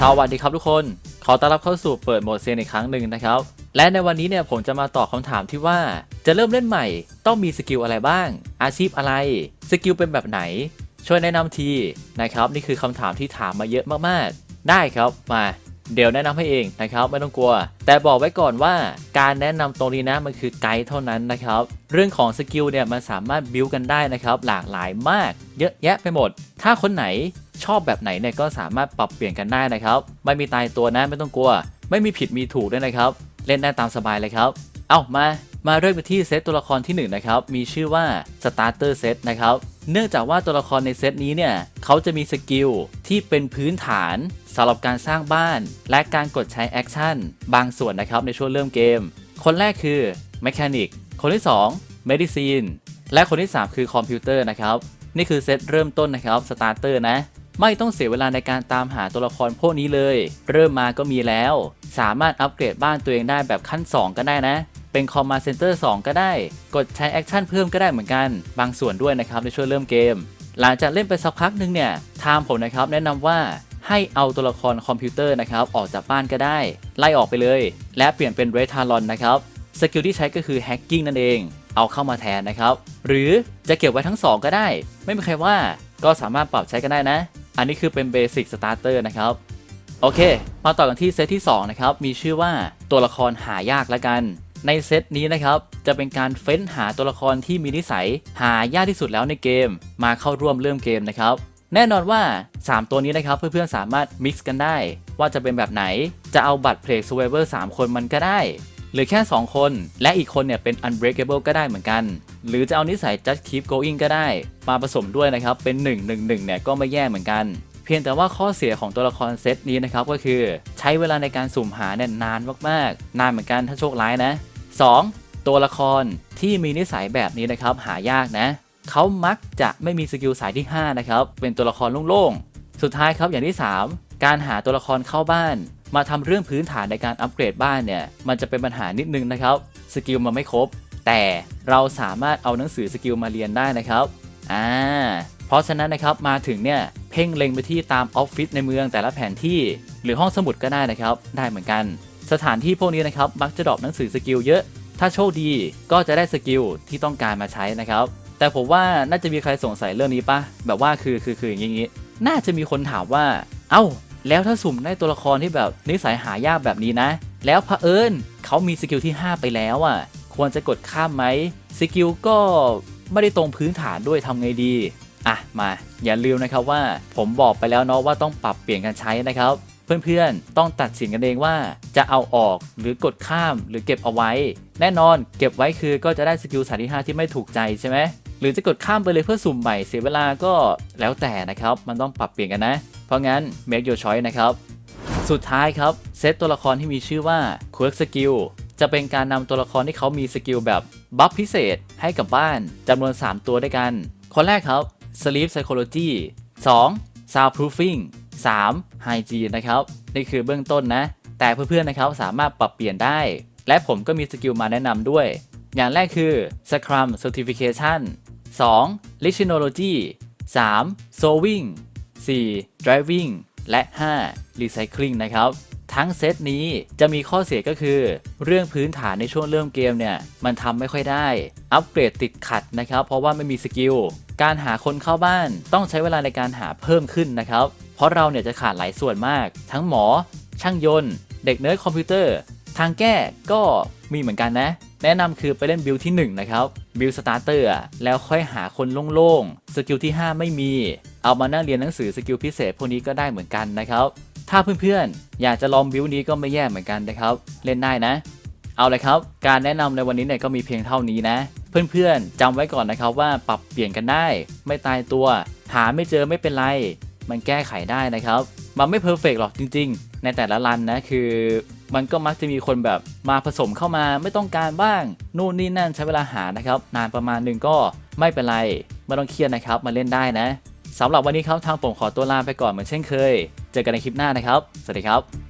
สวัสดีครับทุกคน ขอต้อนรับเข้าสู่เปิดโหมดเซียนอีกครั้งหนึ่งนะครับ และในวันนี้เนี่ยผมจะมาตอบคำถามที่ว่า จะเริ่มเล่นใหม่ ต้องมีสกิลอะไรบ้าง อาชีพอะไร สกิลเป็นแบบไหน ช่วยแนะนำทีนะครับ นี่คือคำถามที่ถามมาเยอะมากๆ ได้ครับมาเดี๋ยวแนะนำให้เองนะครับไม่ต้องกลัว แต่บอกไว้ก่อนว่าการแนะนำตรงนี้นะมันคือไกด์เท่านั้นนะครับ เรื่องของสกิลเนี่ยมันสามารถบิวกันได้นะครับ หลากหลายมาก เยอะแยะไปหมด ถ้าคนไหน ชอบแบบไหนเนี่ยก็สามารถปรับเปลี่ยนกันได้นะครับไม่มีตายตัวนะไม่ต้องกลัว ไม่มีผิดมีถูกด้วยนะครับ เล่นได้ตามสบายเลยครับ เอ้ามามาเริ่มกันที่เซตตัวละครที่1นงนะครับ มีชื่อว่า Starter Set นะครับ เนื่องจากว่าตัวละครในเซตนี้เนี่ย เขาจะมีสกิลที่เป็นพื้นฐานสำหรับการสร้างบ้าน และการกดใช้แอคชั่นบางส่วนนะครับในช่วงเริ่มเกม คนแรกคือ Mechanic คนที่2 Medicine และคนที่ 3 คือคอมพิวเตอร์นะครับ นี่คือเซตเริ่มต้นนะครับ Starter นะ ไม่ต้องเสียเวลาในการตามหาตัวละครพวกนี้เลย เริ่มมาก็มีแล้ว สามารถอัปเกรดบ้านตัวเองได้แบบขั้น 2 ก็ได้นะ เป็นคอมมาเซนเตอร์2ก็ได้ กดใช้แอคชั่นเพิ่มก็ได้เหมือนกัน บางส่วนด้วยนะครับในช่วงเริ่มเกม หลังจากเล่นไปสักพักหนึงเนี่ยทามผมนะครับแนะนำว่าให้เอาตัวละครคอมพิวเตอร์นะครับออกจากบ้านก็ได้ ไล่ออกไปเลย และเปลี่ยนเป็นเรทารอนนะครับสกิลที่ใช้ก็คือแฮกกิ้งนั่นเองเอาเข้ามาแทนนะครับ หรือจะเก็บไว้ทั้ง 2 ก็ได้ ไม่มีใครว่าก็สามารถปรับใช้กันได้นะ อันนี้คือเป็นเบสิกสตาร์เตอร์นะครับ โอเค มาต่อกันที่เซตที่ 2 นะครับ มีชื่อว่าตัวละครหายากแล้วกัน ในเซตนี้นะครับ จะเป็นการเฟ้นหาตัวละครที่มีนิสัย หายากที่สุดแล้วในเกม มาเข้าร่วมเริ่มเกมนะครับ แน่นอนว่า 3 ตัวนี้นะครับเพื่อนๆสามารถมิกซ์กันได้ ว่าจะเป็นแบบไหน จะเอาบัตรเพล y ซ u r v i v o r 3คนมันก็ได้ หรือแค่ 2 คน และอีกคนเนี่ยเป็น unbreakable ก็ได้เหมือนกัน หรือจะเอานิสัย just keep going ก็ได้ มาผสมด้วยนะครับ เป็น 1 1 1เนี่ยก็ไม่แย่เหมือนกัน เพียงแต่ว่าข้อเสียของตัวละครเซตนี้นะครับก็คือใช้เวลาในการสุ่มหาเนี่ยนานมากๆ นานเหมือนกันถ้าโชคร้ายนะ 2. ตัวละครที่มีนิสัยแบบนี้นะครับหายากนะเขามักจะไม่มีสกิลสายที่ 5 นะครับ เป็นตัวละครโล่งๆ สุดท้ายครับอย่างที่ 3 การหาตัวละครเข้าบ้าน มาทำเรื่องพื้นฐานในการอัปเกรดบ้านเนี่ย มันจะเป็นปัญหานิดนึงนะครับ สกิลมันไม่ครบ แต่เราสามารถเอาหนังสือสกิลมาเรียนได้นะครับอ่าเพราะฉะนั้นนะครับมาถึงเนี่ยเพ่งเล็งไปที่ตามออฟฟิศในเมืองแต่ละแผนที่ หรือห้องสมุดก็ได้นะครับ ได้เหมือนกัน สถานที่พวกนี้นะครับมักจะดรอปหนังสือสกิลเยอะ ถ้าโชคดีก็จะได้สกิลที่ต้องการมาใช้นะครับ แต่ผมว่าน่าจะมีใครสงสัยเรื่องนี้ปะแบบว่าคือคือคืออย่างงี้น่าจะมีคนถามว่า เอ้า แล้วถ้าสุ่มได้ตัวละครที่แบบนิสัยหายากแบบนี้นะ แล้วเผอิญเขามีสกิลที่ 5 ไปแล้วอะ ควรจะกดข้ามไหมสกิลก็ไม่ได้ตรงพื้นฐานด้วยทำไงดี อะมา อย่าลืมนะครับว่าผมบอกไปแล้วเนาะว่าต้องปรับเปลี่ยนกันใช้นะครับ เพื่อนๆ ต้องตัดสินกันเองว่าจะเอาออกหรือกดข้ามหรือเก็บเอาไว้ แน่นอนเก็บไว้คือก็จะได้สกิลสายที่ 5 ที่ไม่ถูกใจใช่ไหมหรือจะกดข้ามไปเลยเพื่อสุ่มใหม่เสียเวลาก็แล้วแต่นะครับ มันต้องปรับเปลี่ยนกันนะ เพราะงั้น make your choice นะครับ สุดท้ายครับ เซตตัวละครที่มีชื่อว่า Quirk Skill จะเป็นการนำตัวละครที่เขามีสกิลแบบบัฟพิเศษให้กับบ้านจำนวน 3 ตัวด้วยกัน คนแรกครับ Sleep Psychology 2. Soundproofing 3. Hygiene นะครับ นี่คือเบื้องต้นนะ แต่เพื่อนๆนะครับสามารถปรับเปลี่ยนได้ และผมก็มีสกิลมาแนะนำด้วย อย่างแรกคือ Scrum Certification 2. Lichenology 3. Sewing 4. Driving และ 5. Recycling นะครับ ทั้งเซตนี้จะมีข้อเสียก็คือ เรื่องพื้นฐานในช่วงเริ่มเกมเนี่ยมันทำไม่ค่อยได้ อัปเกรดติดขัดนะครับ เพราะว่าไม่มีสกิล การหาคนเข้าบ้านต้องใช้เวลาในการหาเพิ่มขึ้นนะครับ เพราะเราเนี่ยจะขาดหลายส่วนมาก ทั้งหมอ ช่างยนต์ เด็กเนิร์ดคอมพิวเตอร์ ทางแก้ก็มีเหมือนกันนะ แนะนำคือไปเล่นบิลที่ 1 นะครับบิลสตาร์เตอร์แล้วค่อยหาคนโล่งๆ สกิลที่ 5 ไม่มี เอามานั่งเรียนหนังสือสกิลพิเศษพวกนี้ก็ได้เหมือนกันนะครับ ถ้าเพื่อนๆ อยากจะลองบิลนี้ก็ไม่แย่เหมือนกันนะครับ เล่นได้นะ เอาเลยครับ การแนะนำในวันนี้เนี่ยก็มีเพียงเท่านี้นะ เพื่อนๆจำไว้ก่อนนะครับว่าปรับเปลี่ยนกันได้ ไม่ตายตัว หาไม่เจอไม่เป็นไร มันแก้ไขได้นะครับ มันไม่เพอร์เฟกหรอกจริง ๆ ในแต่ละรันนะคือมันก็มักจะมีคนแบบมาผสมเข้ามาไม่ต้องการบ้าง นู่นนี่นั่นใช้เวลาหานะครับ นานประมาณหนึ่งก็ไม่เป็นไรไม่ต้องเครียดนะครับมาเล่นได้นะสำหรับวันนี้ครับทางผมขอตัวลาไปก่อนเหมือนเช่นเคย เจอกันในคลิปหน้านะครับ สวัสดีครับ